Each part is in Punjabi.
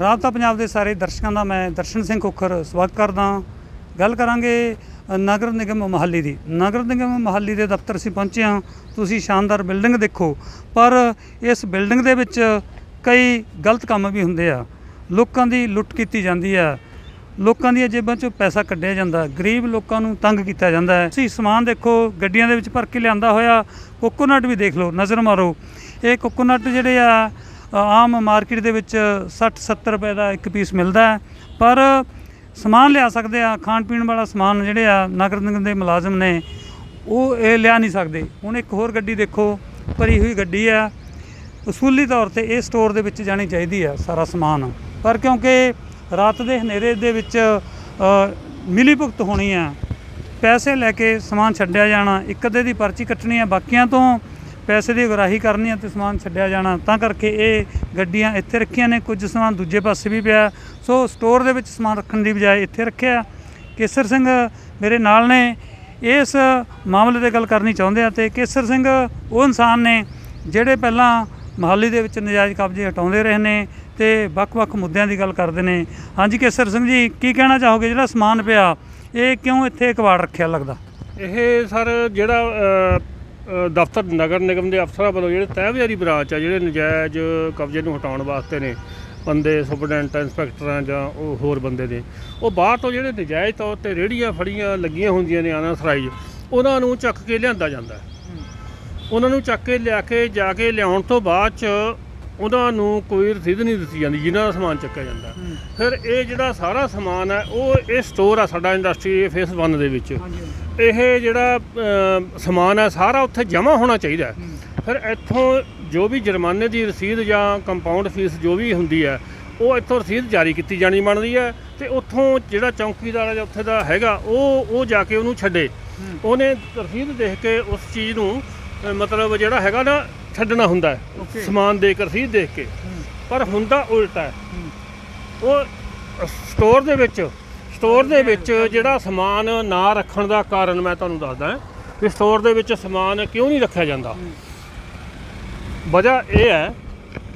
ਰਾਬਤਾ ਪੰਜਾਬ ਦੇ ਸਾਰੇ ਦਰਸ਼ਕਾਂ ਦਾ ਮੈਂ ਦਰਸ਼ਨ ਸਿੰਘ ਖੋਖਰ ਸਵਾਗਤ ਕਰਦਾ ਗੱਲ ਕਰਾਂਗੇ ਨਗਰ ਨਿਗਮ ਮੋਹਾਲੀ ਦੀ। ਨਗਰ ਨਿਗਮ ਮੋਹਾਲੀ ਦੇ ਦਫ਼ਤਰ ਅਸੀਂ ਪਹੁੰਚੇ ਹਾਂ। ਤੁਸੀਂ ਸ਼ਾਨਦਾਰ ਬਿਲਡਿੰਗ ਦੇਖੋ। ਪਰ ਇਸ ਬਿਲਡਿੰਗ ਦੇ ਵਿੱਚ ਕਈ ਗਲਤ ਕੰਮ ਵੀ ਹੁੰਦੇ ਆ। ਲੋਕਾਂ ਦੀ ਲੁੱਟ ਕੀਤੀ ਜਾਂਦੀ ਆ। ਲੋਕਾਂ ਦੀਆਂ ਜੇਬਾਂ 'ਚੋਂ ਪੈਸਾ ਕੱਢਿਆ ਜਾਂਦਾ। ਗਰੀਬ ਲੋਕਾਂ ਨੂੰ ਤੰਗ ਕੀਤਾ ਜਾਂਦਾ ਹੈ। ਤੁਸੀਂ ਸਮਾਨ ਦੇਖੋ, ਗੱਡੀਆਂ ਦੇ ਵਿੱਚ ਭਰ ਕੇ ਲਿਆਂਦਾ ਹੋਇਆ। ਕੋਕੋਨਟ ਵੀ ਦੇਖ ਲਓ। ਨਜ਼ਰ ਮਾਰੋ। ਇਹ ਕੋਕੋਨਟ ਜਿਹੜੇ ਆ ਆਮ ਮਾਰਕੀਟ ਦੇ ਵਿੱਚ 60 70 ਰੁਪਏ ਦਾ ਇੱਕ ਪੀਸ ਮਿਲਦਾ ਹੈ। ਪਰ ਸਮਾਨ ਲਿਆ ਸਕਦੇ ਆ ਖਾਣ ਪੀਣ ਵਾਲਾ ਸਮਾਨ ਜਿਹੜੇ ਆ, ਨਗਰ ਨਿਗਮ ਦੇ ਮੁਲਾਜ਼ਮ ਨੇ, ਉਹ ਇਹ ਲਿਆ ਨਹੀਂ ਸਕਦੇ। ਹੁਣ ਇੱਕ ਹੋਰ ਗੱਡੀ ਦੇਖੋ, ਭਰੀ ਹੋਈ ਗੱਡੀ ਆ। ਉਸੂਲੀ ਤੌਰ ਤੇ ਇਹ ਸਟੋਰ ਦੇ ਵਿੱਚ ਜਾਣੀ ਚਾਹੀਦੀ ਆ ਸਾਰਾ ਸਮਾਨ। ਪਰ ਕਿਉਂਕਿ ਰਾਤ ਦੇ ਹਨੇਰੇ ਦੇ ਵਿੱਚ ਮਿਲੀ ਭੁਗਤ ਹੋਣੀ ਆ। ਪੈਸੇ ਲੈ ਕੇ ਸਮਾਨ ਛੱਡਿਆ ਜਾਣਾ, ਇੱਕ ਅੱਧੇ ਦੀ ਪਰਚੀ ਕੱਟਣੀ ਆ, ਬਾਕੀਆਂ ਤੋਂ ਪੈਸੇ ਦੀ ਉਗਰਾਹੀ ਕਰਨੀ ਆ ਤੇ ਸਮਾਨ ਛੱਡਿਆ ਜਾਣਾ। ਤਾਂ ਕਰਕੇ ਇਹ ਗੱਡੀਆਂ ਇੱਥੇ ਰੱਖੀਆਂ ਨੇ, ਕੁਝ ਸਮਾਨ ਦੂਜੇ ਪਾਸੇ ਵੀ ਪਿਆ। ਸੋ ਸਟੋਰ ਦੇ ਵਿੱਚ ਸਮਾਨ ਰੱਖਣ ਦੀ ਬਜਾਏ ਇੱਥੇ ਰੱਖਿਆ। ਕੇਸਰ ਸਿੰਘ ਮੇਰੇ ਨਾਲ ਨੇ। ਇਸ ਮਾਮਲੇ ਤੇ ਗੱਲ ਕਰਨੀ ਚਾਹੁੰਦੇ ਆ ਤੇ ਕੇਸਰ ਸਿੰਘ ਉਹ ਇਨਸਾਨ ਨੇ ਜਿਹੜੇ ਪਹਿਲਾਂ ਮਹਾਲੀ ਦੇ ਵਿੱਚ ਨਜਾਇਜ਼ ਕਬਜ਼ੇ ਹਟਾਉਂਦੇ ਰਹੇ ਨੇ ਤੇ ਵੱਖ-ਵੱਖ ਮੁੱਦਿਆਂ ਦੀ ਗੱਲ ਕਰਦੇ ਨੇ। ਹਾਂਜੀ ਕੇਸਰ ਸਿੰਘ ਜੀ, ਕੀ ਕਹਿਣਾ ਚਾਹੋਗੇ? ਜਿਹੜਾ ਸਮਾਨ ਪਿਆ, ਇਹ ਕਿਉਂ ਇੱਥੇ ਕਵਾੜ ਰੱਖਿਆ ਲੱਗਦਾ? ਇਹ ਸਰ ਜਿਹੜਾ ਦਫ਼ਤਰ ਨਗਰ ਨਿਗਮ ਦੇ ਅਫਸਰਾਂ ਵੱਲੋਂ ਜਿਹੜੇ ਤਹਿਬਜ਼ਾਰੀ ਬ੍ਰਾਂਚ ਆ ਜਿਹੜੇ ਨਜਾਇਜ਼ ਕਬਜ਼ੇ ਨੂੰ ਹਟਾਉਣ ਵਾਸਤੇ ਨੇ ਬੰਦੇ ਸੁਪਰਡੈਂਟ ਇੰਸਪੈਕਟਰਾਂ ਜਾਂ ਉਹ ਹੋਰ ਬੰਦੇ ਨੇ ਉਹ ਬਾਹਰ ਤੋਂ ਜਿਹੜੇ ਨਜਾਇਜ਼ ਤੌਰ ਤੇ ਰੇੜੀਆਂ ਫੜੀਆਂ ਲੱਗੀਆਂ ਹੁੰਦੀਆਂ ਨੇ ਅਨਾਥਰਾਈਜ਼ ਉਹਨਾਂ ਨੂੰ ਚੱਕ ਕੇ ਲਿਆਂਦਾ ਜਾਂਦਾ ਉਹਨਾਂ ਨੂੰ ਚੱਕ ਕੇ ਲਿਆ ਕੇ ਜਾ ਕੇ ਲਿਆਉਣ ਤੋਂ ਬਾਅਦ ਚ ਉਹਨਾਂ ਨੂੰ ਕੋਈ ਰਸੀਦ ਨਹੀਂ ਦਿੱਤੀ ਜਾਂਦੀ ਜਿਨ੍ਹਾਂ ਦਾ ਸਮਾਨ ਚੱਕਿਆ ਜਾਂਦਾ। ਫਿਰ ਇਹ ਜਿਹੜਾ ਸਾਰਾ ਸਮਾਨ ਹੈ ਉਹ ਇਹ ਸਟੋਰ ਆ ਸਾਡਾ ਇੰਡਸਟਰੀ ਫੇਸ 1 ਦੇ ਵਿੱਚ। ਹਾਂਜੀ। ਇਹ ਜਿਹੜਾ ਸਮਾਨ ਹੈ ਸਾਰਾ ਉੱਥੇ ਜਮ੍ਹਾਂ ਹੋਣਾ ਚਾਹੀਦਾ ਹੈ। ਫਿਰ ਇੱਥੋਂ ਜੋ ਵੀ ਜੁਰਮਾਨੇ ਦੀ ਰਸੀਦ ਜਾਂ ਕੰਪਾਊਂਡ ਫੀਸ ਜੋ ਵੀ ਹੁੰਦੀ ਹੈ ਉਹ ਇੱਥੋਂ ਰਸੀਦ ਜਾਰੀ ਕੀਤੀ ਜਾਣੀ ਬਣਦੀ ਹੈ ਤੇ ਉੱਥੋਂ ਜਿਹੜਾ ਚੌਂਕੀਦਾਰ ਹੈ ਉੱਥੇ ਦਾ ਹੈਗਾ ਉਹ ਉਹ ਜਾ ਕੇ ਉਹਨੂੰ ਛੱਡੇ। ਉਹਨੇ ਰਸੀਦ ਦੇਖ ਕੇ ਉਸ ਚੀਜ਼ ਨੂੰ ਮਤਲਬ ਜਿਹੜਾ ਹੈਗਾ ਨਾ ਛੱਡਣਾ ਹੁੰਦਾ. ਸਮਾਨ ਦੇ ਕੇ ਰਸੀਦ ਦੇਖ ਕੇ। ਪਰ ਹੁੰਦਾ ਉਲਟਾ ਉਹ ਸਟੋਰ ਦੇ ਵਿੱਚ ਸਟੋਰ ਦੇ ਵਿੱਚ ਜਿਹੜਾ ਸਮਾਨ ਨਾ ਰੱਖਣ ਦਾ ਕਾਰਨ ਮੈਂ ਤੁਹਾਨੂੰ ਦੱਸਦਾ ਕਿ ਸਟੋਰ ਦੇ ਵਿੱਚ ਸਮਾਨ ਕਿਉਂ ਨਹੀਂ ਰੱਖਿਆ ਜਾਂਦਾ। ਵਜ੍ਹਾ ਇਹ ਹੈ,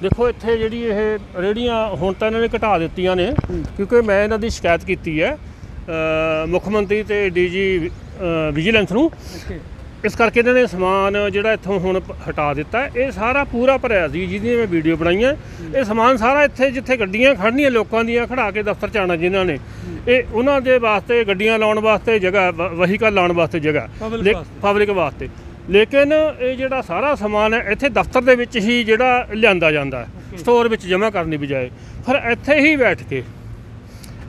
ਦੇਖੋ ਇੱਥੇ ਜਿਹੜੀ ਇਹ ਰੇੜੀਆਂ ਹੁਣ ਤਾਂ ਇਹਨਾਂ ਨੇ ਘਟਾ ਦਿੱਤੀਆਂ ਨੇ, ਕਿਉਂਕਿ ਮੈਂ ਇਹਨਾਂ ਦੀ ਸ਼ਿਕਾਇਤ ਕੀਤੀ ਹੈ ਮੁੱਖ ਮੰਤਰੀ ਤੇ ਡੀਜੀ ਵਿਜੀਲੈਂਸ ਨੂੰ। ਇਸ ਕਰਕੇ ਇਹਨਾਂ ਨੇ ਸਮਾਨ ਜਿਹੜਾ ਇੱਥੋਂ ਹੁਣ ਪ- ਹਟਾ ਦਿੱਤਾ। ਹੈ। ਇਹ ਸਾਰਾ ਪੂਰਾ ਭਰਿਆ ਸੀ ਜਿਹਦੀ ਮੈਂ ਵੀਡੀਓ ਬਣਾਈਆਂ। ਇਹ ਸਮਾਨ ਸਾਰਾ ਇੱਥੇ ਜਿੱਥੇ ਗੱਡੀਆਂ ਖੜਨੀਆਂ ਲੋਕਾਂ ਦੀਆਂ ਖੜਾ ਕੇ ਦਫ਼ਤਰ ਚ ਆਉਣਾ ਜਿਨ੍ਹਾਂ ਨੇ। ਇਹ ਉਹਨਾਂ ਦੇ ਵਾਸਤੇ ਗੱਡੀਆਂ ਲਾਉਣ ਵਾਸਤੇ ਜਗ੍ਹਾ ਵਹੀਕਲ ਲਾਉਣ ਵਾਸਤੇ ਜਗ੍ਹਾ। Public ਵਾਸਤੇ। ਪਬਲਿਕ ਵਾਸਤੇ। ਲੇਕਿਨ ਇਹ ਜਿਹੜਾ ਸਾਰਾ ਸਮਾਨ ਹੈ ਇੱਥੇ ਦਫ਼ਤਰ ਦੇ ਵਿੱਚ ਹੀ ਜਿਹੜਾ ਲਿਆਂਦਾ ਜਾਂਦਾ ਹੈ। ਸਟੋਰ ਵਿੱਚ ਜਮ੍ਹਾਂ ਕਰਨ ਦੀ ਬਜਾਏ। ਫਿਰ ਇੱਥੇ ਹੀ ਬੈਠ ਕੇ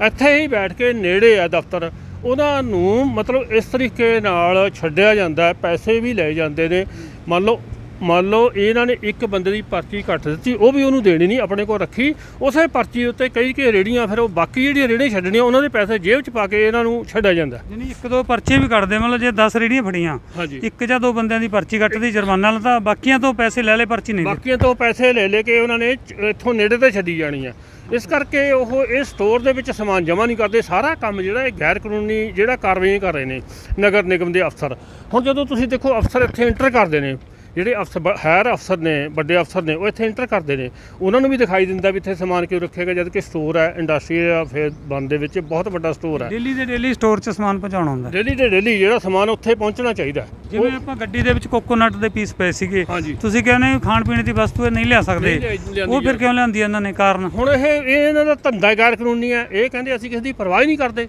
ਇੱਥੇ ਹੀ ਬੈਠ ਕੇ ਨੇੜੇ ਆ ਦਫ਼ਤਰ। ਉਹਨਾਂ ਨੂੰ ਮਤਲਬ ਇਸ ਤਰੀਕੇ ਨਾਲ ਛੱਡਿਆ ਜਾਂਦਾ ਪੈਸੇ ਵੀ ਲਏ ਜਾਂਦੇ ਨੇ। ਮੰਨ ਲਓ ਮੰਨ ਲਓ ਇਹਨਾਂ ਨੇ ਇੱਕ ਬੰਦੇ ਦੀ ਪਰਚੀ ਕੱਟ ਦਿੱਤੀ ਉਹ ਵੀ ਉਹਨੂੰ ਦੇਣੀ ਨਹੀਂ ਆਪਣੇ ਕੋਲ ਰੱਖੀ ਉਸੇ ਪਰਚੀ ਉੱਤੇ ਕਈ ਕਈ ਰੇੜੀਆਂ ਫਿਰ ਉਹ ਬਾਕੀ ਜਿਹੜੀਆਂ ਰੇੜੀਆਂ ਛੱਡਣੀਆਂ ਉਹਨਾਂ ਦੇ ਪੈਸੇ ਜੇਬ 'ਚ ਪਾ ਕੇ ਇਹਨਾਂ ਨੂੰ ਛੱਡਿਆ ਜਾਂਦਾ। ਯਾਨੀ ਇੱਕ ਦੋ ਪਰਚੇ ਵੀ ਕੱਟਦੇ ਮਤਲਬ ਜੇ 10 ਰੇੜੀਆਂ ਫੜੀਆਂ ਇੱਕ ਜਾਂ ਦੋ ਬੰਦਿਆਂ ਦੀ ਪਰਚੀ ਕੱਟਦੀ ਜੁਰਮਾਨਾ ਲਾਤਾ ਬਾਕੀਆਂ ਤੋਂ ਪੈਸੇ ਲੈ ਲੈ ਪਰਚੀ ਨਹੀਂ ਬਾਕੀਆਂ ਤੋਂ ਪੈਸੇ ਲੈ ਲੈ ਕੇ ਉਹਨਾਂ ਨੇ ਇੱਥੋਂ ਨੇੜੇ ਤੇ ਛੱਡੀ ਜਾਣੀ ਆ। ਇਸ ਕਰਕੇ ਉਹ ਇਹ ਸਟੋਰ ਦੇ ਵਿੱਚ ਸਮਾਨ ਜਮ੍ਹਾਂ ਨਹੀਂ ਕਰਦੇ ਸਾਰਾ ਕੰਮ ਜਿਹੜਾ ਇਹ ਗੈਰ ਕਾਨੂੰਨੀ ਜਿਹੜਾ ਕਾਰਵਾਈ ਕਰ ਰਹੇ ਨੇ ਨਗਰ ਨਿਗਮ ਦੇ ਅਫਸਰ। ਹੁਣ ਜਦੋਂ ਤੁਸੀਂ ਦੇਖੋ ਅਫਸਰ ਇੱਥੇ ਇੰਟਰ ਕਰਦੇ ਨੇ ਜਿਹੜੇ ਅਫਸਰ ਹਾਇਰ ਅਫਸਰ ਨੇ ਵੱਡੇ ਅਫਸਰ ਨੇ ਉਹ ਇੱਥੇ ਇੰਟਰ ਕਰਦੇ ਨੇ। ਉਹਨਾਂ ਨੂੰ ਵੀ ਦਿਖਾਈ ਦਿੰਦਾ ਵੀ ਇੱਥੇ ਸਮਾਨ ਕਿਉਂ ਰੱਖਿਆ ਗਿਆ ਜਦ ਕਿ ਸਟੋਰ ਹੈ ਇੰਡਸਟਰੀ ਦਾ ਫੇਰ ਬੰਦ ਦੇ ਵਿੱਚ ਬਹੁਤ ਵੱਡਾ ਸਟੋਰ ਹੈ। ਡੇਲੀ ਦੇ ਡੇਲੀ ਸਟੋਰ 'ਚ ਸਮਾਨ ਪਹੁੰਚਾਉਣਾ ਹੁੰਦਾ। ਡੇਲੀ ਦੇ ਡੇਲੀ ਜਿਹੜਾ ਸਮਾਨ ਉੱਥੇ ਪਹੁੰਚਣਾ ਚਾਹੀਦਾ। ਜਿਵੇਂ ਆਪਾਂ ਗੱਡੀ ਦੇ ਵਿੱਚ ਕੋਕੋਨਟ ਦੇ ਪੀਸ ਪਏ ਸੀਗੇ। ਤੁਸੀਂ ਕਹਿੰਦੇ ਖਾਣ ਪੀਣ ਦੀ ਵਸਤੂ ਇਹ ਨਹੀਂ ਲਿਆ ਸਕਦੇ। ਉਹ ਫਿਰ ਕਿਉਂ ਲਿਆਂਦੀ ਇਹਨਾਂ ਨੇ? ਕਾਰਨ? ਹੁਣ ਇਹ ਇਹ ਇਹਨਾਂ ਦਾ ਧੰਦਾ ਗੈਰ ਕਾਨੂੰਨੀ ਹੈ। ਇਹ ਕਹਿੰਦੇ ਅਸੀਂ ਕਿਸੇ ਦੀ ਪਰਵਾਹ ਹੀ ਨਹੀਂ ਕਰਦੇ।